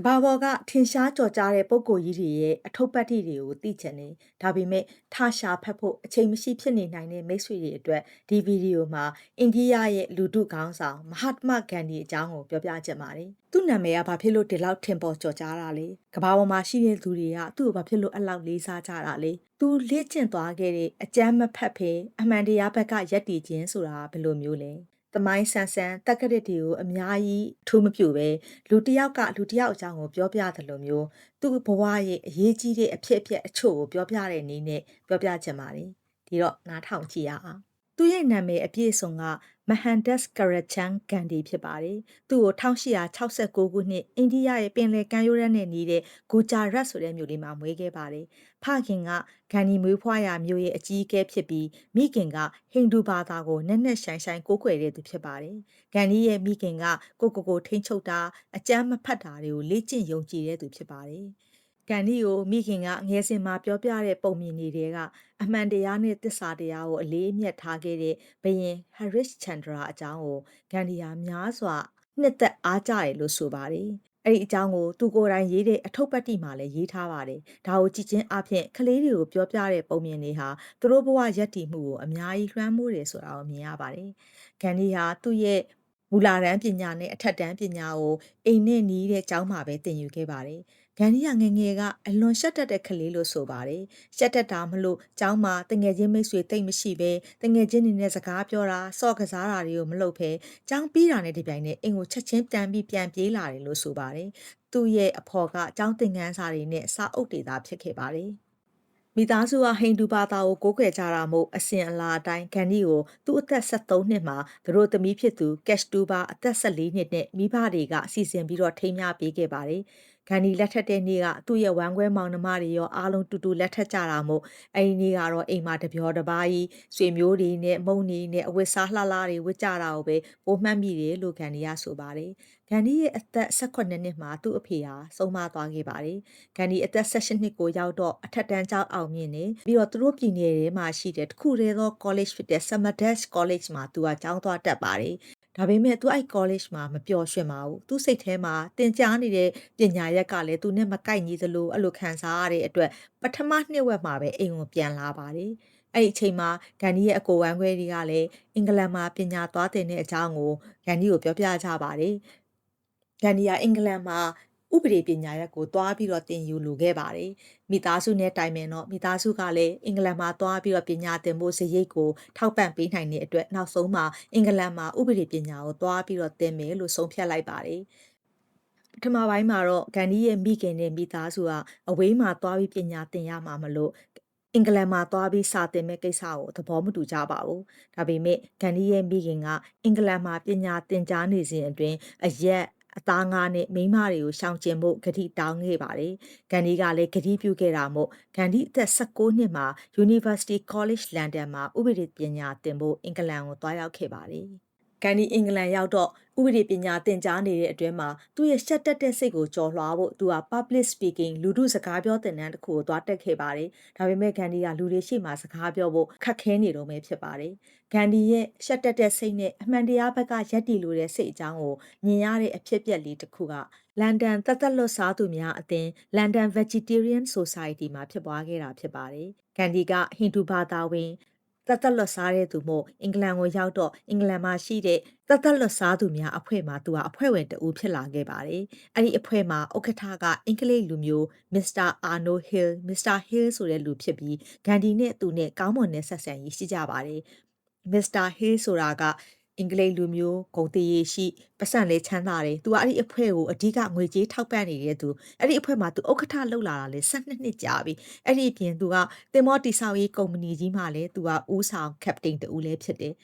ကဘာပေါ်ကထင်ရှားကြော်ကြားတဲ့ပုံကိုကြီးတွေရဲ့အထုပ်ပတ်တိတွေကိုသိချင်တယ်။ဒါပေမဲ့ထားရှာဖတ်ဖို့အချိန်မရှိဖြစ်နေနိုင်တဲ့မိတ်ဆွေတွေအတွက်ဒီဗီဒီယိုမှာအိန္ဒိယရဲ့လူထုခေါင်းဆောင်မဟာတမဂန္ဒီအကြောင်းကိုပြောပြချင်ပါတယ်။သူ့နာမည်ကဘာဖြစ်လို့ဒီလောက်ထင်ပေါ်ကြော်ကြားတာလဲ။ကဘာပေါ်မှာရှိတဲ့သူတွေကသူ့ကိုဘာဖြစ်လို့အဲ့လောက်လေးစားကြတာလဲ။သူလေ့ကျင့်သွားခဲ့တဲ့အကြမ်းမဖက်ဖေအမှန်တရားဘက်ကရက်တည်ခြင်းဆိုတာဘယ်လိုမျိုးလဲ။ သမိုင်းဆန်ဆန်တက္ကရစ်တွေကိုအများကြီးထူးမပြူပဲလူတစ်ယောက်ကလူတစ်ယောက်အကြောင်းကိုပြောပြသလိုမျိုးသူ့ဘဝရဲ့အရေးကြီးတဲ့အဖြစ်အပျက်အချို့ကိုပြောပြတဲ့နည်းနဲ့ပြောပြချင်ပါတယ်ဒီတော့နားထောင်ကြည့်ရအောင် သူ့ရဲ့နာမည်အပြည့်အစုံကမဟန်ဒက်စ်ကရချန်ဂန်ဒီဖြစ်ပါတယ်။သူ့ကို1869ခုနှစ်အိန္ဒိယရဲ့ပင်လယ်ကမ်းရိုးတန်းနဲ့နေတဲ့ဂူဂျာရတ်ဆိုတဲ့မြို့လေးမှာမွေးခဲ့ပါတယ်။ဖခင်ကဂန်ဒီမွေးဖွားရာမြို့ရဲ့အကြီးအကဲဖြစ်ပြီးမိခင်ကဟိန္ဒူဘာသာကိုနက်နက်ရှိုင်ရှိုင်ကိုးကွယ်တဲ့သူဖြစ်ပါတယ်။ဂန်ဒီရဲ့မိခင်ကကိုကိုကိုထိန်းချုပ်တာအကြမ်းမဖက်တာတွေကိုလေ့ကျင့်ယုံကြည်တဲ့သူဖြစ်ပါတယ်။ ကန်ဒီကိုမိခင်ကငယ်စဉ်မှာပြောပြတဲ့ပုံမြင်တွေကအမှန်တရားနဲ့သစ္စာတရားကိုအလေးအမြတ်ထားခဲ့တဲ့ဘယင်ဟရစ်ချန်ဒရာအကြောင်းကိုဂန္ဒီယာများစွာနှစ်သက်အားကြတယ်လို့ဆိုပါတယ်။အဲ့ဒီအကြောင်းကိုသူကိုယ်တိုင်ရေးတဲ့အထုပ်ပတ်တိမှာလည်းရေးထားပါတယ်။ဒါကိုကြည့်ချင်းအပြင်ကလေးတွေကိုပြောပြတဲ့ပုံမြင်တွေဟာသူတို့ဘဝရက်တည်မှုကိုအများကြီးလွှမ်းမိုးတယ်ဆိုတာကိုမြင်ရပါတယ်။ဂန္ဒီဟာသူ့ရဲ့မူလာတန်းပညာနဲ့အထက်တန်းပညာကိုအိမ်နဲ့နီးတဲ့ကျောင်းမှာပဲသင်ယူခဲ့ပါတယ်။ ဂန်ဒီယာငယ်ငယ်ကအလွန်ရှက်တက်တဲ့ကလေးလို့ဆိုပါတယ်ရှက်တက်တာမလို့ကျောင်းမှာတငယ်ချင်းမိတ်ဆွေတိတ်မရှိပဲတငယ်ချင်းတွေနဲ့စကားပြောတာစော့ကစားတာတွေကိုမလုပ်ဖဲကျောင်းပြီးတာနဲ့ဒီပြိုင်နဲ့အိမ်ကိုချက်ချင်းတန်းပြီးပြန်ပြေးလာတယ်လို့ဆိုပါတယ်သူ့ရဲ့အဖော်ကကျောင်းသင်ခန်းစာတွေနဲ့စာအုပ်တွေသာဖြစ်ခဲ့ပါတယ်မိသားစုကဟိန္ဒူဘာသာကိုကိုးကွယ်ကြတာမို့အစဉ်အလာအတိုင်းဂန်ဒီကိုသူ့အသက်73နှစ်မှာသူတို့သမီးဖြစ်သူကက်ရှ်တူဘာအသက်14နှစ်နဲ့မိဘတွေကအစီအစဉ်ပြီးတော့ထိမ်းမြပေးခဲ့ပါတယ်။ ဂန်ဒီလက်ထက်တဲ့နေ့ကသူ့ရဲ့ဝမ်းခွဲမောင်နှမတွေရောအားလုံးတူတူလက်ထက်ကြတာမို့အဲဒီနေ့ကတော့အိမ်မှာတပြောတပါးကြီးဆွေမျိုးတွေနဲ့မုံနေနဲ့အဝတ်စားလှလှတွေဝတ်ကြတာကိုပဲပိုမှတ်မိတယ်လို့ဂန်ဒီကဆိုပါတယ်ဂန်ဒီရဲ့အသက်18နှစ်မှာသူ့အဖေဟာဆုံးမသွားခဲ့ပါတယ်ဂန်ဒီအသက်16နှစ်ကိုရောက်တော့အထက်တန်းကျောင်းအောင်မြင်နေပြီးတော့သူတို့ပြည်နယ်ထဲမှာရှိတဲ့တခုတည်းသော college ဖြစ်တဲ့ Samadesh College မှာသူကကျောင်းသွားတက်ပါတယ် ဒါပေမဲ့သူအဲ့ college မှာမပျော်ရွှင်ပါဘူးသူစိတ်ထဲမှာတင်ကြားနေတဲ့ပညာရက်ကလည်းသူနဲ့မကိုက်ညီသလိုအဲ့လိုခံစားရတဲ့အတွက်ပထမနှစ်ဝက်မှာပဲအိမ်ကိုပြန်လာပါတယ်အဲ့ဒီအချိန်မှာဂန်ဒီရဲ့အကိုဝမ်းခွဲတွေကလည်းအင်္ဂလန်မှာပညာသွားတင်တဲ့အကြောင်းကိုဂန်ဒီကိုပြောပြကြပါတယ်ဂန်ဒီယာအင်္ဂလန်မှာ ဥပဒေပညာရပ်ကိုသွားပြီးတော့သင်ယူလိုခဲ့ပါတယ်။မိသားစုနဲ့တိုင်ပင်တော့မိသားစုကလည်းအင်္ဂလန်မှာသွားပြီးတော့ပညာသင်ဖို့စရိတ်ကိုထောက်ပံ့ပေးနိုင်တဲ့အတွက်နောက်ဆုံးမှာအင်္ဂလန်မှာဥပဒေပညာကိုသွားပြီးတော့သင်မယ်လို့ဆုံးဖြတ်လိုက်ပါတယ်။ပထမပိုင်းမှာတော့ဂန်ဒီရဲ့မိခင်နဲ့မိသားစုကအဝေးမှာသွားပြီးပညာသင်ရမှာမလို့အင်္ဂလန်မှာသွားပြီးစာသင်မဲ့ကိစ္စကိုသဘောမတူကြပါဘူး။ဒါပေမဲ့ဂန်ဒီရဲ့မိခင်ကအင်္ဂလန်မှာပညာသင်ကြားနေစဉ်အတွင်းအရက် အသားငါးနဲ့မိန်းမတွေကိုရှောင်ကျဉ်ဖို့ဂတိတောင်းခဲ့ပါတယ်။ဂန်ဒီကလည်းဂတိပြုခဲ့တာမို့ဂန်ဒီအသက်16နှစ်မှာ University College London မှာဥပဒေပညာသင်ဖို့အင်္ဂလန်ကိုသွားရောက်ခဲ့ပါတယ်။ ကန်ဒီအင်္ဂလန်ရောက်တော့ဥပဒေပညာသင်ကြားနေတဲ့အတွင်းမှာသူ့ရဲ့ရှက်တက်တဲ့စိတ်ကိုကြော်လွှားဖို့သူက public speaking လူထုစကားပြောသင်တန်းတစ်ခုကိုသွားတက်ခဲ့ပါတယ်။ဒါပေမဲ့ဂန်ဒီကလူတွေရှိမှစကားပြောဖို့ခက်ခဲနေတော့မယ်ဖြစ်ပါတယ်။ဂန်ဒီရဲ့ရှက်တက်တဲ့စိတ်နဲ့အမှန်တရားဘက်ကရက်တည်လို့တဲ့စိတ်အကြောင်းကိုမြင်ရတဲ့အဖြစ်အပျက်လေးတစ်ခုကလန်ဒန်သက်သက်လွတ်စားသူများအသင်း London Vegetarian Society မှာဖြစ်ပွားခဲ့တာဖြစ်ပါတယ်။ဂန်ဒီကဟိန္ဒူဘာသာဝင် တသက်လွတ်စားတဲ့သူမို့အင်္ဂလန်ကိုရောက်တော့အင်္ဂလန်မှာရှိတဲ့တသက်လွတ်စားသူများအဖွဲ့မှာသူကအဖွဲ့ဝင်တဦးဖြစ်လာခဲ့ပါတယ်။အဲ့ဒီအဖွဲ့မှာဥက္ကဋ္ဌကအင်္ဂလိပ်လူမျိုးမစ္စတာအာနိုဟီလ်မစ္စတာဟီလ်ဆိုတဲ့လူဖြစ်ပြီးဂန်ဒီနဲ့သူနဲ့ကောင်းမွန်တဲ့ဆက်ဆံရေးရှိကြပါတယ်။မစ္စတာဟီလ်ဆိုတာက အင်္ဂလိပ်လူမျိုးဂုံတရေရှိပတ်စံလဲချမ်းသာတယ်သူကအဲ့ဒီအဖွဲ့ကိုအဓိကငွေကြေးထောက်ပံ့နေတဲ့သူအဲ့ဒီအဖွဲ့မှာသူဥက္ကဋ္ဌလှုပ်လာတာလဲ12နှစ်ကြာပြီအဲ့ဒီပြင်သူကတင်မောတိဆောက်ရေးကုမ္ပဏီကြီးမှာလဲသူကဦးဆောင်ကပတိန်တူလဲဖြစ်တယ်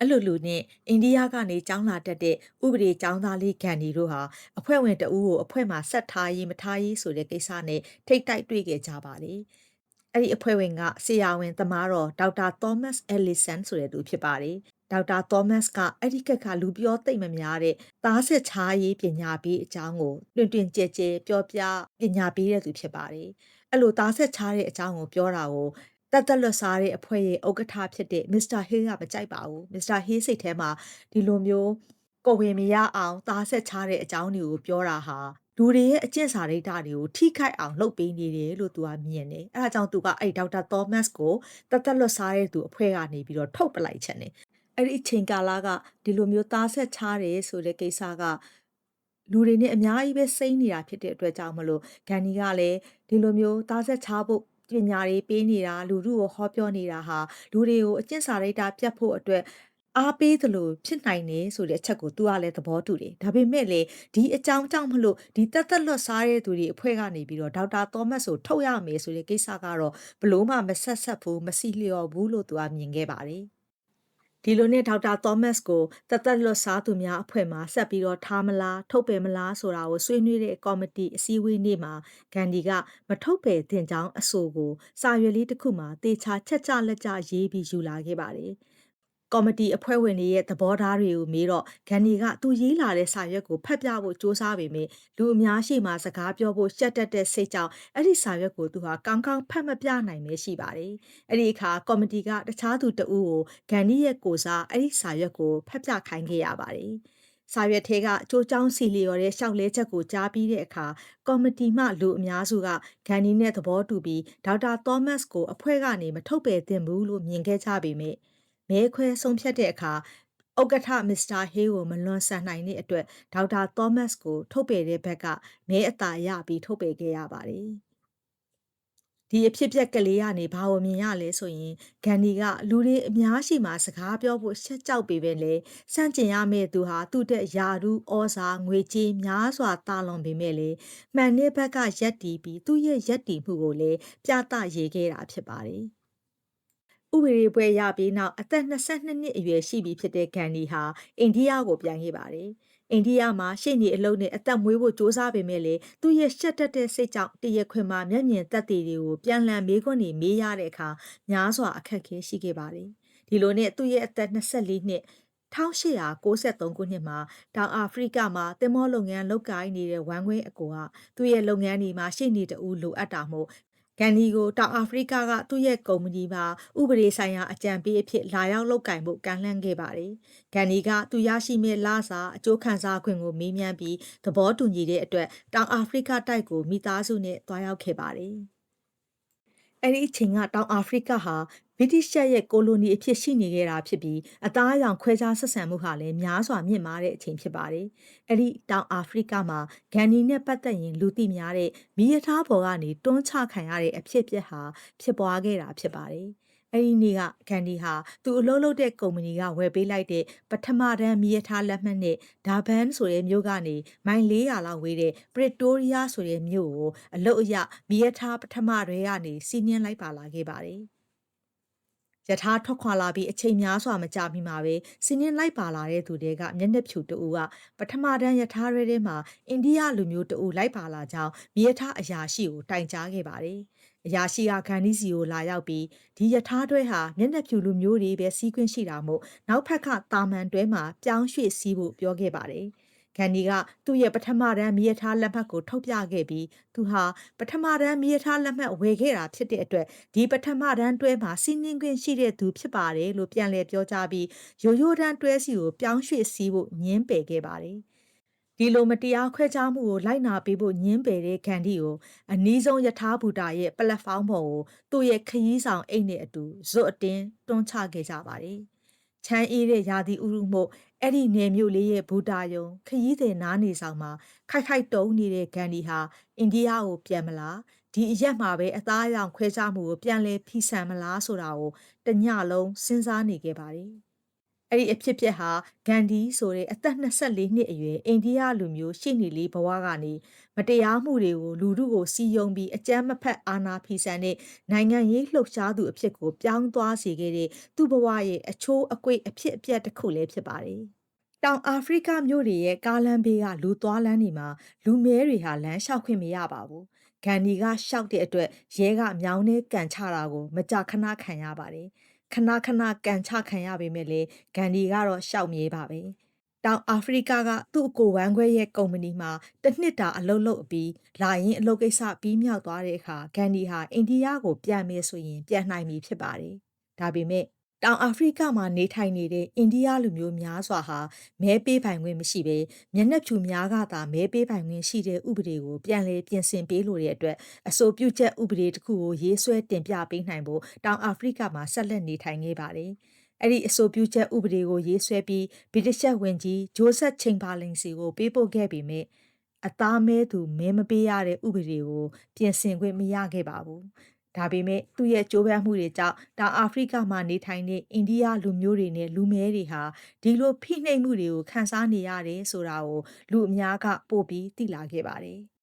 အဲ့လိုလူနဲ့အိန္ဒိယကနေចောင်းလာတက်တဲ့ဥပဒေចောင်းသားလေးဂန်ဒီတို့ဟာအဖွဲ့ဝင်တအူးကိုအဖွဲ့မှာဆက်ထားရေးမထားရေးဆိုတဲ့ကိစ္စနဲ့ထိတ်တိုက်တွေ့ခဲ့ကြပါလေ။အဲ့ဒီအဖွဲ့ဝင်ကဆရာဝန်သမားတော်ဒေါက်တာသောမတ်အယ်လီဆန်ဆိုတဲ့သူဖြစ်ပါတယ် ဒေါက်တာသောမတ်ကအဲ့ဒီကက်ကလူပြောသိမ့်မများတဲ့သားဆက်ချားရေးပညာပေးအကြောင်းကိုတွင်တွင်ကြဲကြဲပြောပြပညာပေးတဲ့သူဖြစ်ပါတယ်။အဲ့လိုသားဆက်ချားတဲ့အကြောင်းကိုပြောတာကိုတက်တက်လွတ်စားတဲ့အဖွဲ့ရဲ့ဥက္ကဋ္ဌဖြစ်တဲ့မစ္စတာဟေးကမကြိုက်ပါဘူး။မစ္စတာဟေးစိတ်ထဲမှာဒီလိုမျိုးကိုယ်ဝင်မရအောင်သားဆက်ချတဲ့အကြောင်းတွေကိုပြောတာဟာလူတွေရဲ့အကျင့်စာရိတ္တတွေကိုထိခိုက်အောင်လုပ်ပေးနေတယ်လို့သူကမြင်တယ်အဲဒါကြောင့်သူကအဲ့ဒေါက်တာသောမတ်ကိုတသက်လွတ်စားတဲ့သူအဖွဲ့ကနေပြီးတော့ထုတ်ပလိုက်ချက်နေ အဲ့ဒီအချိန်ကာလကဒီလိုမျိုးသားဆက်ချတယ်ဆိုတဲ့ကိစ္စကလူတွေနဲ့အများကြီးပဲစိမ့်နေတာဖြစ်တဲ့အတွက်ကြောင့်မလို့ဂန်နီကလည်းဒီလိုမျိုးသားဆက်ချဖို့ပညာတွေပေးနေတာလူလူကိုဟောပြောနေတာဟာလူတွေကိုအကျင့်စာရိတ္တပြတ်ဖို့အတွက်အားပေးသလိုဖြစ်နိုင်တယ်ဆိုတဲ့အချက်ကိုသူကလည်းသဘောတူတယ်ဒါပေမဲ့လေဒီအကြောင်းကြောင့်မလို့ဒီတက်တက်လွတ်စားတဲ့သူတွေအဖွဲ့ကနေပြီးတော့ဒေါက်တာသောမတ်ဆိုထုတ်ရမယ်ဆိုတဲ့ကိစ္စကတော့ဘလို့မှမဆက်ဆက်ဘူးမစီလျော်ဘူးလို့သူကမြင်ခဲ့ပါတယ် ဒီလိုနဲ့ဒေါက်တာသောမတ်ကိုတသက်လွတ်စားသူများအဖွဲ့မှဆက်ပြီးတော့ထားမလားထုတ်ပယ်မလားဆိုတာကိုဆွေးနွေးတဲ့ကော်မတီအစည်းအဝေးနေ့မှာဂန်ဒီကမထုတ်ပယ်သင့်ကြောင်းအဆိုကိုစာရွက်လေးတစ်ခုမှာတေချာချက်ချလက်ချရေးပြီးယူလာခဲ့ပါတယ်။ ကော်မတီအဖွဲ့ဝင်တွေရဲ့သဘောထားတွေကိုမေးတော့ဂန်နီကသူရေးလာတဲ့စာရွက်ကိုဖတ်ပြဖို့စ조사ပေမယ့်လူအများရှိမှစကားပြောဖို့ရှက်တက်တဲ့စိတ်ကြောင့်အဲ့ဒီစာရွက်ကိုသူဟာကောင်းကောင်းဖတ်မပြနိုင်ပဲရှိပါတယ်။အဲ့ဒီအခါကော်မတီကတခြားသူတဦးကိုဂန်နီရဲ့ကိုစားအဲ့ဒီစာရွက်ကိုဖတ်ပြခိုင်းခဲ့ရပါတယ်။စာရွက်ထဲကကြိုးချောင်းစီလျော်တဲ့ရှောက်လဲချက်ကိုကြားပြီးတဲ့အခါကော်မတီမှလူအများစုကဂန်နီနဲ့သဘောတူပြီးဒေါက်တာသောမတ်ကိုအဖွဲ့ကနေမထုတ်ပယ်သင့်ဘူးလို့မြင်ခဲ့ကြပေမယ့် မဲခွဲဆုံးဖြတ်တဲ့အခါဥက္ကဋ္ဌမစ္စတာဟေးကိုမလွန်ဆန်နိုင်တဲ့အတွက်ဒေါက်တာသောမတ်ကိုထုတ်ပယ်တဲ့ဘက်ကမဲအသာရပြီးထုတ်ပယ်ခဲ့ရပါတယ်။ဒီအဖြစ်ပြက်ကလေးကနေဘာလို့မြင်ရလဲဆိုရင်ဂန်ဒီကလူတွေအများရှိမှစကားပြောဖို့ရှက်ကြောက်ပေပဲလေစန့်ကျင်ရမယ့်သူဟာသူ့တဲ့ယာရူဩစာငွေကြေးများစွာတာလွန်ပေမဲ့လေမှန်တဲ့ဘက်ကရက်တီးပြီးသူ့ရဲ့ရက်တီမှုကိုလည်းပြသရေးခဲ့တာဖြစ်ပါတယ်။ ဥပဒေပွဲရပြီးနောက်အသက်22နှစ်အရွယ်ရှိပြီဖြစ်တဲ့ဂန်ဒီဟာအိန္ဒိယကိုပြန်ခဲ့ပါတယ်။အိန္ဒိယမှာရှေ့နေအလုပ်နဲ့အသက်မွေးဖို့စ조사ပေမဲ့လေသူရဲ့ရှက်တက်တဲ့စိတ်ကြောင့်တရခွင်မှာမျက်မြင်သက်သေတွေကိုပြန်လည်မေးခွန်းတွေမေးရတဲ့အခါများစွာအခက်အခဲရှိခဲ့ပါတယ်။ဒီလိုနဲ့သူ့ရဲ့အသက်24နှစ်1893ခုနှစ်မှာတောင်အာဖရိကမှာတင်မောလုပ်ငန်းလုပ်ကိုင်နေတဲ့ဝမ်ခွေးအကိုကသူ့ရဲ့လုပ်ငန်းတွေမှာရှေ့နေတူလိုအပ်တာမို့ ဂန်ဒီကိုတောင်အာဖရိကကသူ့ရဲ့ကုမ္ပဏီမှာဥပဒေဆိုင်ရာအကြံပေးအဖြစ်လာရောက်လုပ်ကင်ဖို့ကမ်းလှမ်းခဲ့ပါတယ်။ဂန်ဒီကသူရရှိမဲ့လစာအကျိုးခံစားခွင့်ကိုမေးမြန်းပြီးသဘောတူညီတဲ့အတွက်တောင်အာဖရိကတိုက်ကိုမိသားစုနဲ့တွားရောက်ခဲ့ပါတယ်။ အဲ့ဒီအချိန်ကတောင်အာဖရိကဟာဗြိတိရှ်ရဲ့ကိုလိုနီအဖြစ်ရှိနေခဲ့တာဖြစ်ပြီးအသားအရောင်ခွဲခြားဆက်ဆံမှုဟာလည်းများစွာမြင့်မားတဲ့အချိန်ဖြစ်ပါတယ်။အဲ့ဒီတောင်အာဖရိကမှာဂန်နီနဲ့ပတ်သက်ရင်လူသိများတဲ့မိရထားပေါ်ကနေတွန်းချခံရတဲ့အဖြစ်အပျက်ဟာဖြစ်ပွားခဲ့တာဖြစ်ပါတယ်။ အဲ့ဒီနေ့ကဂန်ဒီဟာသူအလုပ်လုပ်တဲ့ကုမ္ပဏီကဝယ်ပေးလိုက်တဲ့ပထမတန်းမီးရထားလက်မှတ်နဲ့ဒါဘန်ဆိုတဲ့မြို့ကနေမိုင်400လောက်ဝေးတဲ့ပရစ်တိုးရီးယားဆိုတဲ့မြို့ကိုအလုတ်အရမီးရထားပထမတွေကနေစီးနင်းလိုက်ပါလာခဲ့ပါတယ်။ယထာထွက်ခွာလာပြီးအချိန်များစွာမကြာမီမှာပဲစင်းင်းလိုက်ပါလာတဲ့သူတွေကမျက်နှာဖြူတူကပထမတန်းယထာရဲထဲမှာအိန္ဒိယလူမျိုးတူလိုက်ပါလာကြောင်းမြေယထာအရာရှိကိုတိုင်ကြားခဲ့ပါတယ်။ အရာရှိကဂန္ဒီစီကိုလာရောက်ပြီးဒီယထာတွဲဟာမျက်နှာဖြူလူမျိုးတွေပဲစီးခွင့်ရှိတာမို့နောက်ဖက်ကတာမန်တွဲမှာပြောင်းရွှေ့စီးဖို့ပြောခဲ့ပါတယ်။ဂန်ဒီကသူ့ရဲ့ပထမတန်းမြေထားလက်မှတ်ကိုထုတ်ပြခဲ့ပြီးသူဟာပထမတန်းမြေထားလက်မှတ်ဝယ်ခဲ့တာဖြစ်တဲ့အတွက်ဒီပထမတန်းတွဲမှာစီးနှင်းခွင့်ရှိတဲ့သူဖြစ်ပါတယ်လို့ပြန်လည်ပြောကြားပြီးရိုးရိုးတန်းတွဲစီကိုပြောင်းရွှေ့စီးဖို့ညှင်းပယ်ခဲ့ပါတယ် ဒီလိုမတရားခွဲခြားမှုကိုလိုက်နာပေးဖို့ညှင်းပယ်တဲ့ဂန်ဒီကိုအနီးဆုံးယထာဘူတာရဲ့ပလက်ဖောင်းပေါ်ကိုသူ့ရဲ့ခရီးဆောင်အိတ်နဲ့အတူဇွတ်အတင်းတွန်းချခဲ့ကြပါတယ်။ချမ်းအေးတဲ့ရာသီဥတုမို့အဲ့ဒီနယ်မြို့လေးရဲ့ဘူတာယုံခရီးသည်နားနေဆောင်မှာခိုက်ခိုက်တုံးနေတဲ့ဂန်ဒီဟာအိန္ဒိယကိုပြန်မလားဒီအရက်မှာပဲအသားအရောင်ခွဲခြားမှုကိုပြန်လဲဖီဆန်မလားဆိုတာကိုတညလုံးစဉ်းစားနေခဲ့ပါတယ် အဲ့ဒီအဖြစ်ပြက်ဟာဂန္ဒီဆိုတဲ့အသက်24နှစ်အရွယ်အိန္ဒိယလူမျိုးရှိနေလေးဘဝကနေမတရားမှုတွေကိုလူထုကိုစီယုံပြီးအကြမ်းမဖက်အာဏာဖီဆန်တဲ့နိုင်ငံရေးလှုပ်ရှားသူအဖြစ်ကိုပြောင်းသွားစေခဲ့တဲ့သူ့ဘဝရဲ့အချိုးအကွေ့အဖြစ်အပျက်တစ်ခုလည်းဖြစ်ပါတယ်။တောင်အာဖရိကမြို့တွေရဲ့ကားလမ်းဘေးကလူသွားလမ်းတွေမှာလူမဲတွေဟာလမ်းလျှောက်ခွင့်မရပါဘူး။ဂန်ဒီကရှောက်တဲ့အတွက်ရဲကမြောင်းနဲ့ကန်ချတာကိုမကြာခဏခံရပါတယ်။ ခဏခဏကန်ချခံရပေမဲ့လေဂန်ဒီကတော့ရှောက်မြေးပါပဲတောင်အာဖရိကကသူ့အကိုဝမ်းခွဲရဲ့ကုမ္ပဏီမှာတစ်နှစ်တာအလုပ်လုပ်ပြီးလာရင်အလုပ်ကိစ္စပြီးမြောက်သွားတဲ့အခါဂန်ဒီဟာအိန္ဒိယကိုပြန်မယ်ဆိုရင်ပြန်နိုင်ပြီဖြစ်ပါတယ်ဒါပေမဲ့ တောင်အာဖရိကမှာနေထိုင်နေတဲ့အိန္ဒိယလူမျိုးများစွာဟာမဲပေးပိုင်ခွင့်မရှိဘဲမျက်နှာဖြူများကသာမဲပေးပိုင်ခွင့်ရှိတဲ့ဥပဒေကိုပြန်လည်ပြင်ဆင်ပေးလိုတဲ့အတွက်အဆိုပြုချက်ဥပဒေတစ်ခုကိုရေးဆွဲတင်ပြပေးနိုင်ဖို့တောင်အာဖရိကမှာဆက်လက်နေထိုင်နေပါတယ်။အဲ့ဒီအဆိုပြုချက်ဥပဒေကိုရေးဆွဲပြီးဗြိတိရှဝန်ကြီးဂျိုးဆက်ချိန်ပါလင်စီကိုပေးပို့ခဲ့ပေမဲ့အသားမဲသူမဲမပေးရတဲ့ဥပဒေကိုပြင်ဆင်ခွင့်မရခဲ့ပါဘူး။ ဒါပေမဲ့သူ့ရဲ့ကြိုးပမ်းမှုတွေကြောင့်တောင်အာဖရိကမှာနေထိုင်တဲ့အိန္ဒိယလူမျိုးတွေနဲ့လူမဲတွေဟာဒီလိုဖိနှိပ်မှုတွေကိုခံစားနေရတယ်ဆိုတာကိုလူအများကပို့ပြီးသိလာခဲ့ပါတယ်။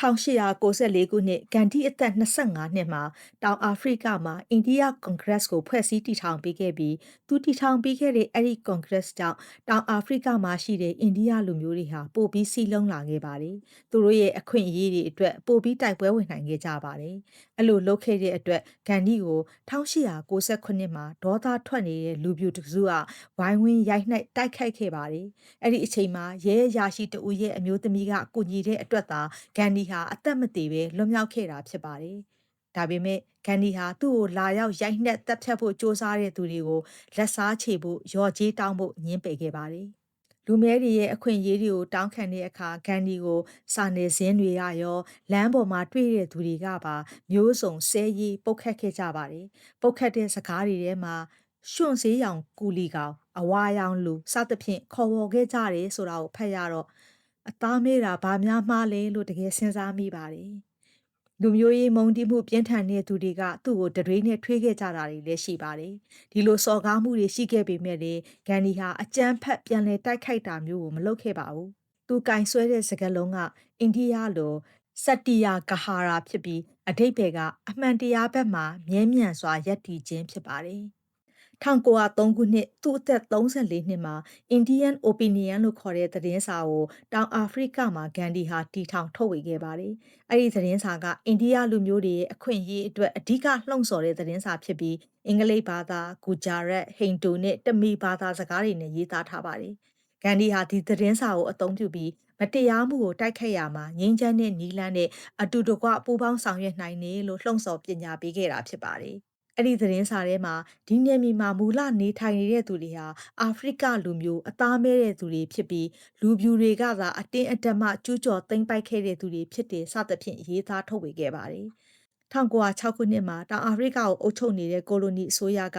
1894ခုနှစ်ဂန္ဒီအသက်25နှစ်မှာတောင်အာဖရိကမှာအိန္ဒိယကွန်ဂရက်ကိုဖွဲ့စည်းတည်ထောင်ပေးခဲ့ပြီးသူတည်ထောင်ပေးခဲ့တဲ့အဲ့ဒီကွန်ဂရက်ကြောင့်တောင်အာဖရိကမှာရှိတဲ့အိန္ဒိယလူမျိုးတွေဟာပိုပြီးစီလုံးလာခဲ့ပါတယ်။သူတို့ရဲ့အခွင့်အရေးတွေအတွက်ပိုပြီးတိုက်ပွဲဝင်နိုင်ခဲ့ကြပါတယ်။အဲ့လိုလုပ်ခဲ့တဲ့အတွက်ဂန္ဒီကို1898မှာဒေါသထွက်နေတဲ့လူပြူတစုကဝိုင်းဝန်းရိုက်နှက်တိုက်ခိုက်ခဲ့ပါတယ်။အဲ့ဒီအချိန်မှာရဲရာရှိတဦးရဲ့အမျိုးသမီးကကူညီတဲ့အတွက်သာဂန္ဒီဟာအသက်မသေးပဲလွတ်မြောက်ခဲ့တာဖြစ်ပါတယ်။ဒါပေမဲ့ဂန်ဒီဟာသူ့ကိုလာရောက်ရိုက်နှက်တပ်ဖြတ်ဖို့စ조사တဲ့သူတွေကိုလက်စားချေဖို့ရော်ကြီးတောင်းဖို့ညှင်းပယ်ခဲ့ပါတယ်။လူမဲတွေရဲ့အခွင့်အရေးတွေကိုတောင်းခံတဲ့အခါဂန်ဒီကိုစာနေစင်းတွေကရောလမ်းပေါ်မှာတွေ့တဲ့သူတွေကပါမျိုးစုံဆဲရီပုတ်ခတ်ခဲ့ကြပါတယ်။ပုတ်ခတ်တဲ့စကားတွေထဲမှာရွှွန့်စေးရောင်ကူလီကောင်အဝါရောင်လူစသဖြင့်ခေါ်ဝေါ်ခဲ့ကြတယ်ဆိုတာကိုဖတ်ရတော့ အသားမေးတာဘာများမှားလဲလို့တကယ်စဉ်းစားမိပါတယ်။လူမျိုးရေးမုံတိမှုပြင်းထန်တဲ့သူတွေကသူ့ကိုတရွေးနဲ့ထွေးခဲ့ကြတာတွေလည်းရှိပါတယ်။ဒီလိုစော်ကားမှုတွေရှိခဲ့ပေမဲ့လည်းဂန်ဒီဟာအကြမ်းဖက်ပြန်လည်တိုက်ခိုက်တာမျိုးကိုမလုပ်ခဲ့ပါဘူး။သူကင်ဆွဲတဲ့စကားလုံးကအိန္ဒိယလိုစတ္တိယကဟာရာဖြစ်ပြီးအတိတ်ဘယ်ကအမှန်တရားဘက်မှာမြဲမြံစွာယက်တည်ခြင်းဖြစ်ပါတယ်။ 1903ခုနှစ်သူ့အသက်34နှစ်မှာ Indian Opinion လို့ခေါ်တဲ့သတင်းစာကိုတောင်အာဖရိကမှာဂန္ဒီဟာတီထောင်ထုတ်ဝေခဲ့ပါတယ်။အဲ့ဒီသတင်းစာကအိန္ဒိယလူမျိုးတွေရဲ့အခွင့်အရေးအတွက်အဓိကလှုံ့ဆော်တဲ့သတင်းစာဖြစ်ပြီးအင်္ဂလိပ်ဘာသာ၊ဂူဂျာရက်၊ဟိန္ဒူနဲ့တမီဘာသာစကားတွေနဲ့ရေးသားထားပါတယ်။ဂန္ဒီဟာဒီသတင်းစာကိုအသုံးပြုပြီးမတရားမှုကိုတိုက်ခိုက်ရမှာငြိမ်းချမ်းတဲ့နီလန်းနဲ့အတူတကွပူးပေါင်းဆောင်ရွက်နိုင်တယ်လို့လှုံ့ဆော်ပညာပေးခဲ့တာဖြစ်ပါတယ်။ အဲ့ဒီသတင်းစာထဲမှာဒီနယ်မြေမှာမူလနေထိုင်နေတဲ့သူတွေဟာအာဖရိကလူမျိုးအသားမဲတဲ့သူတွေဖြစ်ပြီးလူပြူတွေကသာအတင်းအဓမ္မကျူးကျော်သိမ်းပိုက်ခဲ့တဲ့သူတွေဖြစ်တယ်စသဖြင့်ရေးသားထုတ်ဝေခဲ့ပါတယ်။1906ခုနှစ်မှာတောင်အာဖရိကကိုအုပ်ချုပ်နေတဲ့ကိုလိုနီအစိုးရက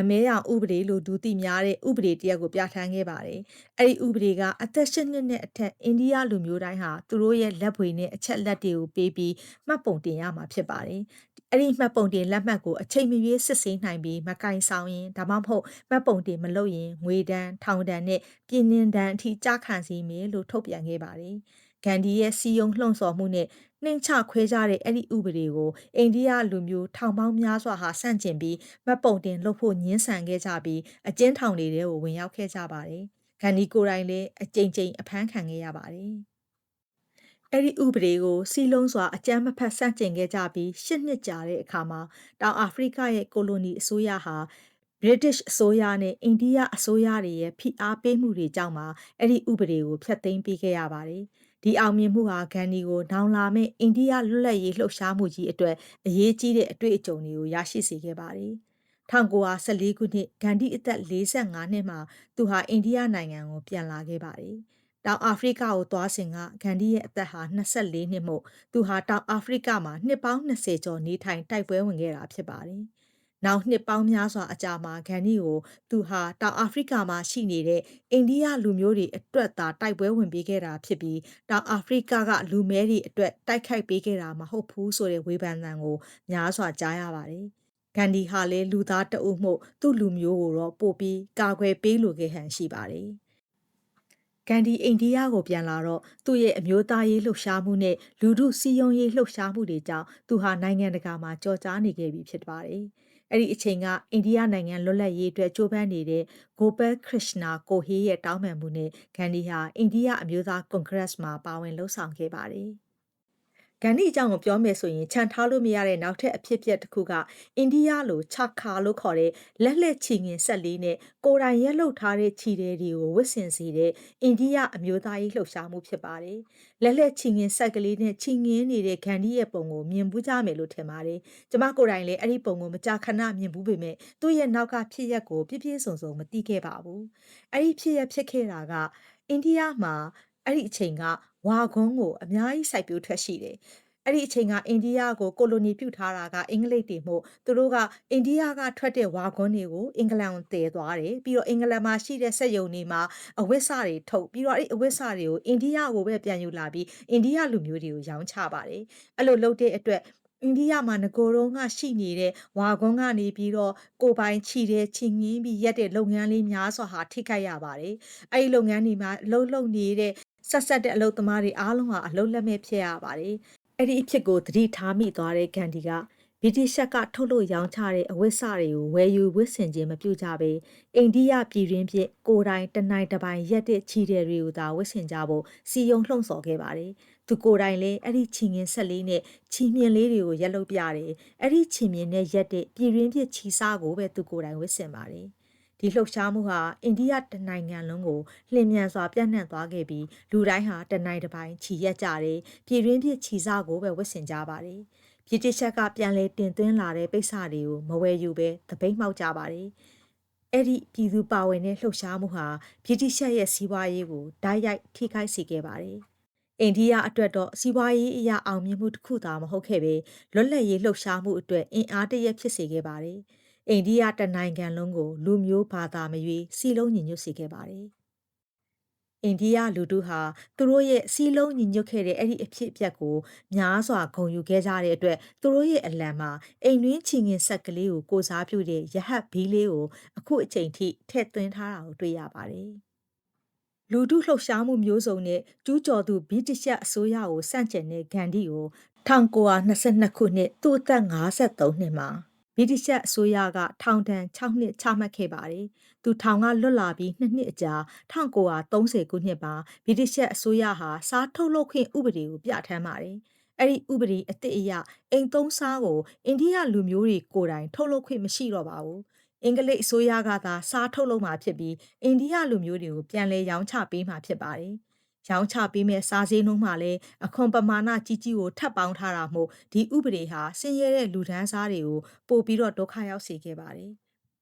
အမဲရောင်ဥပဒေလို့ဒူသိများတဲ့ဥပဒေတရက်ကိုပြဋ္ဌာန်းခဲ့ပါတယ်။အဲ့ဒီဥပဒေကအသက်၈နှစ်နဲ့အထက်အိန္ဒိယလူမျိုးတိုင်းဟာသူတို့ရဲ့လက်ဖွေနဲ့အချက်လက်တွေကိုပေးပြီးမှတ်ပုံတင်ရမှာဖြစ်ပါတယ်။ အဲ့ဒီမှတ်ပုံတင်လက်မှတ်ကိုအချိန်မရွေးစစ်ဆေးနိုင်ပြီးမကင်ဆောင်ရင်ဒါမှမဟုတ်မှတ်ပုံတင်မလုပ်ရင်ငွေဒဏ်ထောင်ဒဏ်နဲ့ပြည်နှင်ဒဏ်အထိကြားခံစီမယ်လို့ထုတ်ပြန်ခဲ့ပါတယ်။ဂန္ဒီရဲ့စီယုံလှုံ့ဆော်မှုနဲ့နှိမ်ချခွဲကြတဲ့အဲ့ဒီဥပဒေကိုအိန္ဒိယလူမျိုးထောင်ပေါင်းများစွာဟာဆန့်ကျင်ပြီးမတ်ပုံတင်လုပ်ဖို့ညှင်းဆန်ခဲ့ကြပြီးအကျဉ်းထောင်တွေကိုဝင်ရောက်ခဲ့ကြပါတယ်။ဂန္ဒီကိုယ်တိုင်လည်းအကြိမ်ကြိမ်အဖမ်းခံခဲ့ရပါတယ်။ အဲ့ဒီဥပဒေကိုစီလုံးစွာအကြမ်းမဖက်ဆန့်ကျင်ခဲ့ကြပြီးရှစ်နှစ်ကြာတဲ့အခါမှာတောင်အာဖရိကရဲ့ကိုလိုနီအစိုးရဟာ British အစိုးရနဲ့အိန္ဒိယအစိုးရတွေရဲ့ဖိအားပေးမှုတွေကြောင့်မှအဲ့ဒီဥပဒေကိုဖျက်သိမ်းပေးခဲ့ရပါတယ်။ဒီအောင်မြင်မှုဟာဂန်ဒီကိုနောင်လာမယ့်အိန္ဒိယလွတ်လပ်ရေးလှုပ်ရှားမှုကြီးအတွက်အရေးကြီးတဲ့အတွေ့အကြုံတွေကိုရရှိစေခဲ့ပါတယ်။1914ခုနှစ်ဂန္ဒီအသက်45နှစ်မှာသူဟာအိန္ဒိယနိုင်ငံကိုပြန်လာခဲ့ပါတယ်။ တောင်အာဖရိကကိုသွားစဉ်ကဂန္ဒီရဲ့အသက်ဟာ24နှစ်မို့သူဟာတောင်အာဖရိကမှာနှစ်ပေါင်း20ကျော်နေထိုင်တိုက်ပွဲဝင်ခဲ့တာဖြစ်ပါတယ်။နောက်နှစ်ပေါင်းများစွာအကြာမှာဂန်နီကိုသူဟာတောင်အာဖရိကမှာရှိနေတဲ့အိန္ဒိယလူမျိုးတွေအတွက်သာတိုက်ပွဲဝင်ပေးခဲ့တာဖြစ်ပြီးတောင်အာဖရိကကလူမဲတွေအတွက်တိုက်ခိုက်ပေးခဲ့တာမဟုတ်ဘူးဆိုတဲ့ဝေဖန်သံကိုများစွာကြားရပါတယ်။ဂန္ဒီဟာလည်းလူသားတအုပ်မှုသူ့လူမျိုးကိုတော့ပို့ပြီးကာကွယ်ပေးလိုခဲ့ဟန်ရှိပါတယ်။ ကန်ဒီအိန္ဒိယကိုပြန်လာတော့သူ့ရဲ့အမျိုးသားရေးလှုပ်ရှားမှုနဲ့လူထုစီယုံရေးလှုပ်ရှားမှုတွေကြောင့်သူဟာနိုင်ငံတကာမှာကြော်ကြားနေခဲ့ပြီဖြစ်ပါတယ်။အဲ့ဒီအချိန်ကအိန္ဒိယနိုင်ငံလွတ်လပ်ရေးအတွက်ကြိုးပမ်းနေတဲ့ဂိုပယ်ခရစ်နာကိုဟေးရဲ့တောင်းပန်မှုနဲ့ဂန္ဒီဟာအိန္ဒိယအမျိုးသားကွန်ဂရက်မှာပါဝင်လှုပ်ဆောင်ခဲ့ပါတယ်။ ဂန္ဒီအကြောင်းကိုပြောမယ်ဆိုရင်ခြံထားလို့မရတဲ့နောက်ထပ်အဖြစ်အပျက်တစ်ခုကအိန္ဒိယလိုချခါလို့ခေါ်တဲ့လက်လက်ချီငင်ဆက်လေးနဲ့ကိုယ်တိုင်ရက်လုတ်ထားတဲ့ခြေတွေတွေကိုဝစ်ဆင်စေတဲ့အိန္ဒိယအမျိုးသားရေးလှုပ်ရှားမှုဖြစ်ပါတယ်။လက်လက်ချီငင်ဆက်ကလေးနဲ့ချီငင်နေတဲ့ဂန္ဒီရဲ့ပုံကိုမြင်ဘူးကြမယ်လို့ထင်ပါတယ်။ကျမကိုယ်တိုင်လည်းအဲ့ဒီပုံကိုမကြာခဏမြင်ဘူးပေမဲ့သူ့ရဲ့နောက်ကဖြစ်ရက်ကိုပြည့်ပြည့်စုံစုံမသိခဲ့ပါဘူး။အဲ့ဒီဖြစ်ရက်ဖြစ်ခဲ့တာကအိန္ဒိယမှာအဲ့ဒီအချိန်က ဝါခွန်းကိုအများကြီးစိုက်ပျိုးထွက်ရှိတယ်။အဲ့ဒီအချိန်ကအိန္ဒိယကိုကိုလိုနီပြုတ်ထားတာကအင်္ဂလိပ်တွေမို့သူတို့ကအိန္ဒိယကထွက်တဲ့ဝါခွန်းတွေကိုအင်္ဂလန်ကိုတည်သွားတယ်ပြီးတော့အင်္ဂလန်မှာရှိတဲ့စက်ရုံတွေမှာအဝတ်စတွေထုတ်ပြီးတော့အဲ့ဒီအဝတ်စတွေကိုအိန္ဒိယကိုပဲပြန်ယူလာပြီးအိန္ဒိယလူမျိုးတွေကိုရောင်းချပါတယ်အဲ့လိုလုပ်တဲ့အတွက်အိန္ဒိယမှာငကိုယ်တော့ကရှိနေတဲ့ဝါကွန်းကနေပြီးတော့ကိုယ်ပိုင်ခြိတဲ့ခြိငင်းပြီးရက်တဲ့လုပ်ငန်းလေးများစွာဟာထိခိုက်ရပါတယ်။အဲဒီလုပ်ငန်းတွေမှာအလုပ်လုပ်နေတဲ့ ဆက်ဆက်တဲ့အလုပ်သမားတွေအားလုံးဟာအလုပ်လက်မဲ့ဖြစ်ရပါတယ်။အဲ့ဒီအဖြစ်ကိုသတိထားမိသွားတဲ့ဂန္ဒီကဗြိတိရှက်ကထုတ်လို့ရောင်းချတဲ့အဝတ်စတွေကိုဝယ်ယူဝတ်ဆင်ခြင်းမပြုကြဘဲအိန္ဒိယပြည်တွင်းဖြစ်ကိုယ်တိုင်တနိုင်တပိုင်ရက်တဲ့ခြိတဲ့တွေကိုသာဝတ်ဆင်ကြဖို့စီယုံလှုံ့ဆော်ခဲ့ပါတယ်။သူကိုယ်တိုင်လည်းအဲ့ဒီချီငင်ဆက်လေးနဲ့ချီမြင်လေးတွေကိုရက်လုပ်ပြတယ်။အဲ့ဒီချီမြင်နဲ့ရက်တဲ့ပြည်တွင်းဖြစ်ချီစားကိုပဲသူကိုယ်တိုင်ဝတ်ဆင်ပါတယ်။ ဒီလှုပ်ရှားမှုဟာအိန္ဒိယတနိုင်ငံလုံးကိုလျင်မြန်စွာပြန့်နှံ့သွားခဲ့ပြီးလူတိုင်းဟာတနိုင်တစ်ပိုင်းခြီရက်ကြတယ်ပြည်တွင်းဖြစ်ခြီစားကိုပဲဝတ်ဆင်ကြပါတယ်ဗြိတိရှက်ကပြန်လဲတင်သွင်းလာတဲ့ပိတ်စတွေကိုမဝယ်ယူပဲတပိတ်မှောက်ကြပါတယ်အဲ့ဒီပြည်သူပါဝင်တဲ့လှုပ်ရှားမှုဟာဗြိတိရှက်ရဲ့စီးပွားရေးကိုဓာတ်ရိုက်ထိခိုက်စေခဲ့ပါတယ်အိန္ဒိယအတွက်တော့စီးပွားရေးအရာအောင်မြင်မှုတစ်ခုသာမဟုတ်ခဲ့ပဲလွတ်လပ်ရေးလှုပ်ရှားမှုအတွက်အင်အားတရက်ဖြစ်စေခဲ့ပါတယ်။ အိန္ဒိယတနိုင်ငံလုံးကို လူမျိုးဘာသာမရွေးစီလုံးညီညွတ်စေခဲ့ပါတယ်။အိန္ဒိယလူထုဟာသူတို့ရဲ့စီလုံးညီညွတ်ခဲ့တဲ့အဲ့ဒီအဖြစ်အပျက်ကိုများစွာဂုဏ်ယူခဲ့ကြတဲ့အတွက်သူတို့ရဲ့အလံမှာအိမ်တွင်းချီငင်ဆက်ကလေးကိုကိုစားပြုတဲ့ရဟတ်ဘီးလေးကိုအခုအချိန်ထိထည့်သွင်းထားတာကိုတွေ့ရပါတယ်။လူထုလှုပ်ရှားမှုမျိုးစုံနဲ့ကျူးကျော်သူဗြိတိရှအစိုးရကိုစန့်ကျင်တဲ့ဂန္ဒီကို1922ခုနှစ်သူ့အသက်53နှစ်မှာ ဗြိတိရှအစိုးရကထောင်ဒဏ်6နှစ်ချမှတ်ခဲ့ပါတယ်။သူထောင်ကလွတ်လာပြီး2နှစ်အကြာ1930ခုနှစ်မှာဗြိတိရှအစိုးရဟာစားထုတ်လုပ်ခွင့်ဥပဒေကိုပြဋ္ဌာန်းပါတယ်။အဲ့ဒီဥပဒေအသစ်အရအိမ်သုံးစားကိုအိန္ဒိယလူမျိုးတွေကိုယ်တိုင်ထုတ်လုပ်ခွင့်မရှိတော့ပါဘူး။အင်္ဂလိပ်အစိုးရကသာစားထုတ်လုပ်မှာဖြစ်ပြီးအိန္ဒိယလူမျိုးတွေကိုပြန်လည်ရောင်းချပေးမှာဖြစ်ပါတယ်။ ရောင်းချပေးမဲ့စားစည်းနှုန်းမှလည်းအခွန်ပမာဏကြီးကြီးကိုထပ်ပေါင်းထားတာမို့ဒီဥပဒေဟာဆင်းရဲတဲ့လူဒန်းစားတွေကိုပို့ပြီးတော့ဒုက္ခရောက်စေခဲ့ပါတယ်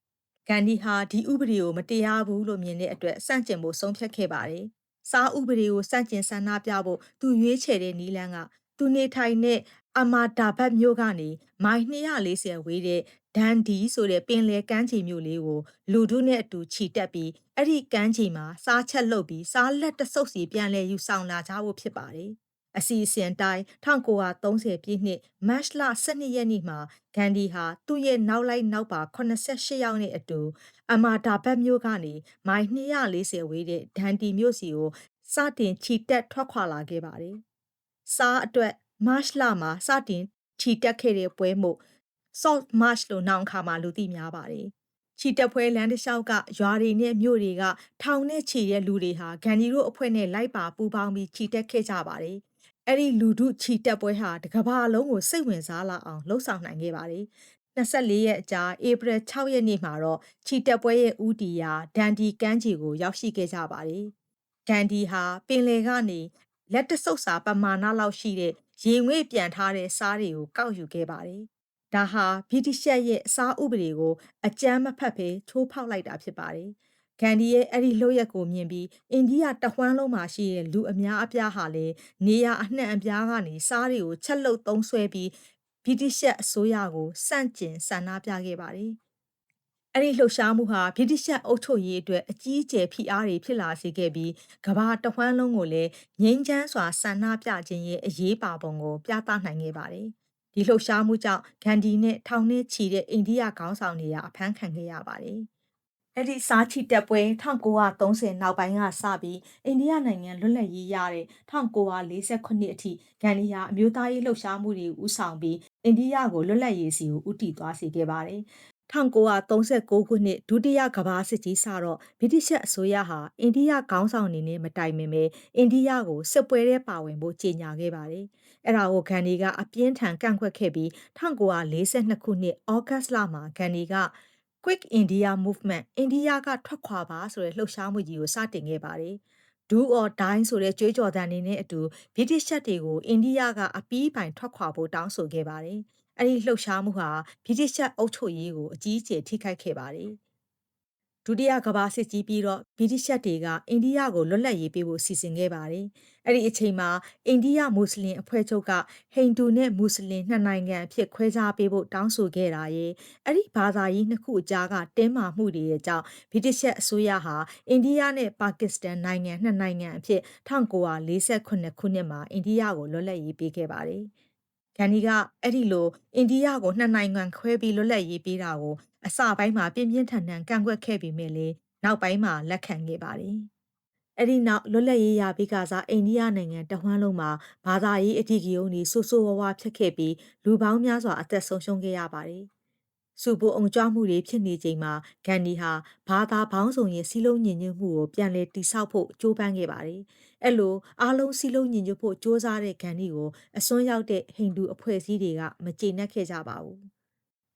။ဂန္ဒီဟာဒီဥပဒေကိုမတရားဘူးလို့မြင်တဲ့အတွက်စန့်ကျင်ဖို့ဆုံးဖြတ်ခဲ့ပါတယ်။စားဥပဒေကိုစန့်ကျင်ဆန္ဒပြဖို့သူရွေးချယ်တဲ့နီလန်းကသူနေထိုင်တဲ့အမာတာဘတ်မြို့ကနေမိုင်240ဝေးတဲ့ ဒန်ဒီဆိုတဲ့ပင်လယ်ကမ်းခြေမြို့လေးကိုလူတို့နဲ့အတူခြိတက်ပြီးအဲ့ဒီကမ်းခြေမှာစားချက်လုပ်ပြီးစားလက်တဆုပ်စီပြန်လဲယူဆောင်လာကြဖို့ဖြစ်ပါတယ်။အစီအစဉ်တိုင်း1930ပြည့်နှစ်မတ်လ12ရက်နေ့မှာဂန္ဒီဟာသူ့ရဲ့နောက်လိုက်နောက်ပါ88ယောက်နဲ့အတူအမာတာဘတ်မြို့ကနေမိုင်240ဝေးတဲ့ဒန်ဒီမြို့စီကိုစတင်ခြိတက်ထွက်ခွာလာခဲ့ပါတယ်။စားအတွက်မတ်လမှာစတင်ခြိတက်ခဲ့တဲ့ပွဲမို့ Salt March လို့နောင်ခါမှာလူသိများပါတယ်။ချီတက်ပွဲလမ်းတစ်လျှောက်ကရွာတွေနဲ့မြို့တွေကထောင်နဲ့ချီတဲ့လူတွေဟာဂန်ဒီတို့အဖွဲ့နဲ့လိုက်ပါပူးပေါင်းပြီးချီတက်ခဲ့ကြပါတယ်။အဲ့ဒီလူထုချီတက်ပွဲဟာတကဘာလုံးကိုစိတ်ဝင်စားလာအောင်လှုပ်ဆောင်နိုင်ခဲ့ပါတယ်။24ရက်အကြာဧပြီ6ရက်နေ့မှာတော့ချီတက်ပွဲရဲ့ဦးတီယာဒန်ဒီကမ်းခြေကိုရောက်ရှိခဲ့ကြပါတယ်။ဒန်ဒီဟာပင်လယ်ကနေလက်တဆုပ်စာပမာဏလောက်ရှိတဲ့ရေငွေ့ပြန်ထားတဲ့စားတွေကိုကောက်ယူခဲ့ပါတယ်။ ဒါဟာဗြိတိရှက်ရဲ့အစားဥပဒေကိုအကြမ်းမဖက်ဘဲချိုးဖောက်လိုက်တာဖြစ်ပါတယ်။ဂန္ဒီရဲ့အဲ့ဒီလှုပ်ရက်ကိုမြင်ပြီးအိန္ဒိယတဝှမ်းလုံးမှာရှိတဲ့လူအများအပြားဟာလည်းနေရအနှံ့အပြားကနေစားတွေကိုချက်လုတ်သုံးဆွဲပြီးဗြိတိရှက်အစိုးရကိုစန့်ကျင်ဆန္ဒပြခဲ့ပါတယ်။အဲ့ဒီလှုပ်ရှားမှုဟာဗြိတိရှ်အုပ်ချုပ်ရေးအတွက်အကြီးအကျယ်ဖိအားတွေဖြစ်လာစေခဲ့ပြီးကမ္ဘာတဝန်းလုံးကိုလည်းငြိမ်းချမ်းစွာဆန္ဒပြခြင်းရဲ့အရေးပါပုံကိုပြသနိုင်ခဲ့ပါတယ်။ ဒီလှုပ်ရှားမှုကြောင့်ဂန္ဒီနဲ့ထောင်နဲ့ချီတဲ့အိန္ဒိယခေါင်းဆောင်တွေကအဖမ်းခံခဲ့ရပါတယ်။အဲ့ဒီစားချီတက်ပွဲ1930နောက်ပိုင်းကစပြီးအိန္ဒိယနိုင်ငံလွတ်လပ်ရေးရတဲ့1948ခုနှစ်အထိဂန္ဒီဟာအမျိုးသားရေးလှုပ်ရှားမှုတွေဦးဆောင်ပြီးအိန္ဒိယကိုလွတ်လပ်ရေးစီကိုဦးတည်သွားစေခဲ့ပါတယ်1939ခုနှစ်ဒုတိယကမ္ဘာစစ်ကြီးစတော့ဗြိတိရှ်အစိုးရဟာအိန္ဒိယခေါင်းဆောင်အနေနဲ့မတိုင်ပင်ပဲအိန္ဒိယကိုစစ်ပွဲထဲပါဝင်ဖို့ကြေညာခဲ့ပါတယ်။ အဲ့ဒါကိုဂန္ဒီကအပြင်းထန်ကန့်ကွက်ခဲ့ပြီး1942ခုနှစ်ဩဂတ်လမှာဂန္ဒီက Quick India Movement အိန္ဒိယကထွက်ခွာပါဆိုတဲ့လှုပ်ရှားမှုကြီးကိုစတင်ခဲ့ပါတယ်။ Do or Die ဆိုတဲ့ကြွေးကြော်သံတွေနဲ့အတူဗြိတိရှ်တွေကိုအိန္ဒိယကအပီးပိုင်ထွက်ခွာဖို့တောင်းဆိုခဲ့ပါတယ်။အဲ့ဒီလှုပ်ရှားမှုဟာဗြိတိရှ်အုပ်ချုပ်ရေးကိုအကြီးအကျယ်ထိခိုက်ခဲ့ပါတယ်။ ဒုတိယကမ္ဘာစစ်ကြီးပြီးတော့ဗြိတိရှ်တွေကအိန္ဒိယကိုလွတ်လပ်ရေးပေးဖို့စီစဉ်ခဲ့ပါတယ်။အဲ့ဒီအချိန်မှာအိန္ဒိယမွတ်စလင်အဖွဲ့ချုပ်ကဟိန္ဒူနဲ့မွတ်စလင်နှစ်နိုင်ငံအဖြစ်ခွဲခြားပေးဖို့တောင်းဆိုခဲ့တာရဲ့အဲ့ဒီဘာသာရေးနှစ်ခုအကြားကတင်းမာမှုတွေရဲ့ကြောင့်ဗြိတိရှ်အစိုးရဟာအိန္ဒိယနဲ့ပါကစ္စတန်နိုင်ငံနှစ်နိုင်ငံအဖြစ်1948ခုနှစ်မှာအိန္ဒိယကိုလွတ်လပ်ရေးပေးခဲ့ပါတယ်။ဂန္ဒီကအဲ့ဒီလိုအိန္ဒိယကိုနှစ်နိုင်ငံခွဲပြီးလွတ်လပ်ရေးပေးတာကို အစပိုင်းမှာပြင်းပြင်းထန်ထန်ကန့်ကွက်ခဲ့ပေမဲ့လေနောက်ပိုင်းမှာလက်ခံခဲ့ပါတယ်။အဲ့ဒီနောက်လွတ်လပ်ရေးရပြီးကစားအိန္ဒိယနိုင်ငံတဝန်းလုံးမှာဘာသာရေးအထီးကယုံတွေဆူဆူဝါးဝါဖြစ်ခဲ့ပြီးလူပေါင်းများစွာအသက်ဆုံးရှုံးခဲ့ရပါတယ်။စူပူအောင်ကြွမှုတွေဖြစ်နေချိန်မှာဂန္ဒီဟာဘာသာပေါင်းစုံရဲ့စီးလုံးညီညွတ်မှုကိုပြန်လည်တည်ဆောက်ဖို့ကြိုးပမ်းခဲ့ပါတယ်။အဲ့လိုအားလုံးစီလုံးညီညွတ်ဖို့စ조사တဲ့ဂန္ဒီကိုအစွန်းရောက်တဲ့ဟိန္ဒူအဖွဲ့အစည်းတွေကမကျေနပ်ခဲ့ကြပါဘူး။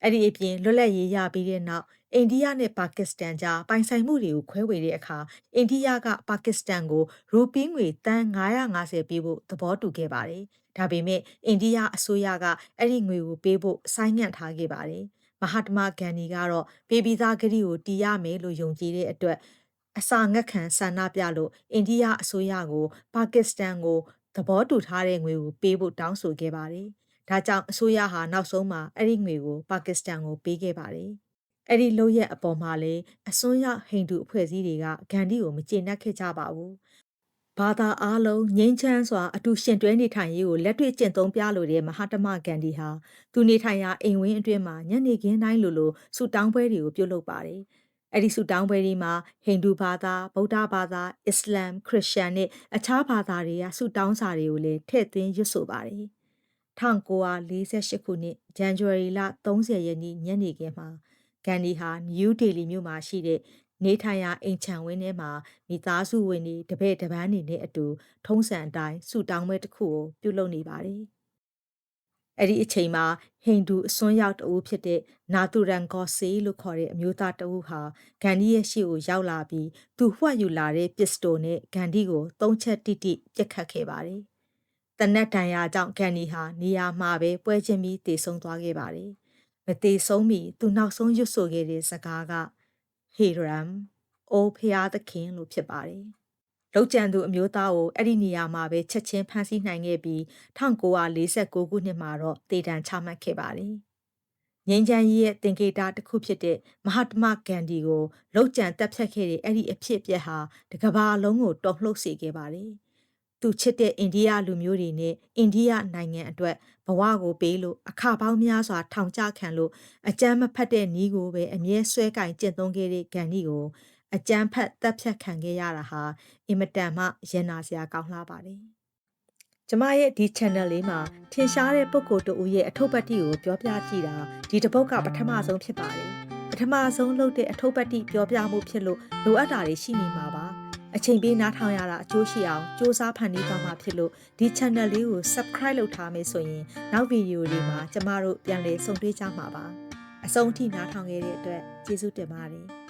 အဲ့ဒီအပြင်လွတ်လပ်ရေးရပြီးတဲ့နောက်အိန္ဒိယနဲ့ပါကစ္စတန်ကြားပိုင်ဆိုင်မှုတွေကိုခွဲဝေတဲ့အခါအိန္ဒိယကပါကစ္စတန်ကိုရူပီးငွေတန်950ပေးဖို့သဘောတူခဲ့ပါတယ်။ဒါပေမဲ့အိန္ဒိယအစိုးရကအဲ့ဒီငွေကိုပေးဖို့ဆိုင်းငံ့ထားခဲ့ပါတယ်။မဟာတမဂန္ဒီကတော့ပေးပြီးသားဂရီကိုတီးရမယ်လို့ယုံကြည်တဲ့အတွက်အစာငတ်ခံဆန္ဒပြလို့အိန္ဒိယအစိုးရကိုပါကစ္စတန်ကိုသဘောတူထားတဲ့ငွေကိုပေးဖို့တောင်းဆိုခဲ့ပါတယ်။ ဒါကြောင့်အစိုးရဟာနောက်ဆုံးမှာအဲ့ဒီငွေကိုပါကစ္စတန်ကိုပေးခဲ့ပါတယ်။အဲ့ဒီလုပ်ရက်အပေါ်မှာလည်းအစွန်းရောက်ဟိန္ဒူအဖွဲ့အစည်းတွေကဂန္ဒီကိုမကျေနပ်ခဲ့ကြပါဘူး။ဘာသာအားလုံးငြိမ်းချမ်းစွာအတူရှင်တွဲနေထိုင်ရေးကိုလက်တွေ့ကျင့်သုံးပြလိုတဲ့မဟာတမဂန္ဒီဟာသူနေထိုင်ရာအိမ်ဝင်းအတွင်းမှာညနေခင်းတိုင်းလိုလိုဆူတောင်းပွဲတွေကိုပြုလုပ်ပါတယ်။အဲ့ဒီဆုတောင်းပွဲတွေမှာဟိန္ဒူဘာသာဗုဒ္ဓဘာသာအစ္စလမ်ခရစ်ယာန်နဲ့အခြားဘာသာတွေကဆုတောင်းစာတွေကိုလည်းထည့်သွင်းရွတ်ဆိုပါတယ် 1948ခုနှစ်ဇန်နဝါရီလ30ရက်နေ့ညနေခင်းမှာဂန္ဒီဟာနယူးဒေလီမြို့မှာရှိတဲ့နေထိုင်ရာအိမ်ချံဝင်းထဲမှာမိသားစုဝင်တွေတပည့်တပန်းတွေနဲ့အတူထုံးစံအတိုင်းဆုတောင်းပွဲတစ်ခုကိုပြုလုပ်နေပါတယ်။အဲ့ဒီအချိန်မှာဟိန္ဒူအစွန်းရောက်တဦးဖြစ်တဲ့နာတူရန်ဂေါ်ဆေလို့ခေါ်တဲ့အမျိုးသားတဦးဟာဂန္ဒီရဲ့ရှေ့ကိုရောက်လာပြီးသူဝှက်ယူလာတဲ့ပစ္စတိုနဲ့ဂန္ဒီကိုသုံးချက်တိတိပြစ်ခတ်ခဲ့ပါတယ်။ တနက်တန်ရာကြောင့်ဂန္ဒီဟာနေရာမှာပဲပွဲချင်းပြီးတည်ဆုံသွားခဲ့ပါတယ်။မတည်ဆုံးမီသူနောက်ဆုံးရွတ်ဆိုခဲ့တဲ့စကားကဟေရမ်အိုဖျားသခင်လို့ဖြစ်ပါတယ်။လောက်ကျန်သူအမျိုးသားကိုအဲ့ဒီနေရာမှာပဲချက်ချင်းဖမ်းဆီးနိုင်ခဲ့ပြီး1949ခုနှစ်မှာတော့တေတံချမှတ်ခဲ့ပါတယ်။ငင်းချမ်းကြီးရဲ့သင်္ကေတတစ်ခုဖြစ်တဲ့မဟာတမဂန္ဒီကိုလောက်ကျန်တက်ဖြတ်ခဲ့တဲ့အဲ့ဒီအဖြစ်အပျက်ဟာတကဘာလုံးကိုတော်လှုပ်စေခဲ့ပါတယ်။ သူချစ်တဲ့အိန္ဒိယလူမျိုးတွေနဲ့အိန္ဒိယနိုင်ငံအတွက်ဘဝကိုပေးလို့အခပေါင်းများစွာထောင်ချခံလို့အကြမ်းမဖက်တဲ့နီးကိုပဲအမြဲဆွဲကင်ကျင့်သုံးခဲ့တဲ့ဂန္ဒီကိုအကြမ်းဖက်တပ်ဖြတ်ခံခဲ့ရတာဟာအင်မတန်မှရင်နာစရာကောင်းလှပါတယ်။ကျမရဲ့ဒီ channel လေးမှာထင်ရှားတဲ့ပုဂ္ဂိုလ်တို့ရဲ့အထုပ်ပတ်တိကိုပြောပြကြည့်တာဒီတစ်ပုတ်ကပထမဆုံးဖြစ်ပါတယ်။ပထမဆုံးလုပ်တဲ့အထုပ်ပတ်တိပြောပြမှုဖြစ်လို့လိုအပ်တာတွေရှိနေမှာပါ။ အချိန်ပေးနားထောင်ရတာအကျိုးရှိအောင်စူးစမ်းဖန်တီးသွားမှာဖြစ်လို့ဒီ channel လေးကို subscribe လုပ်ထားမယ်ဆိုရင်နောက်ဗီဒီယိုတွေမှာကျမတို့ပြန်လည်ဆုံတွေ့ကြမှာပါ။အဆုံးထိနားထောင်ခဲ့တဲ့အတွက်ကျေးဇူးတင်ပါတယ်။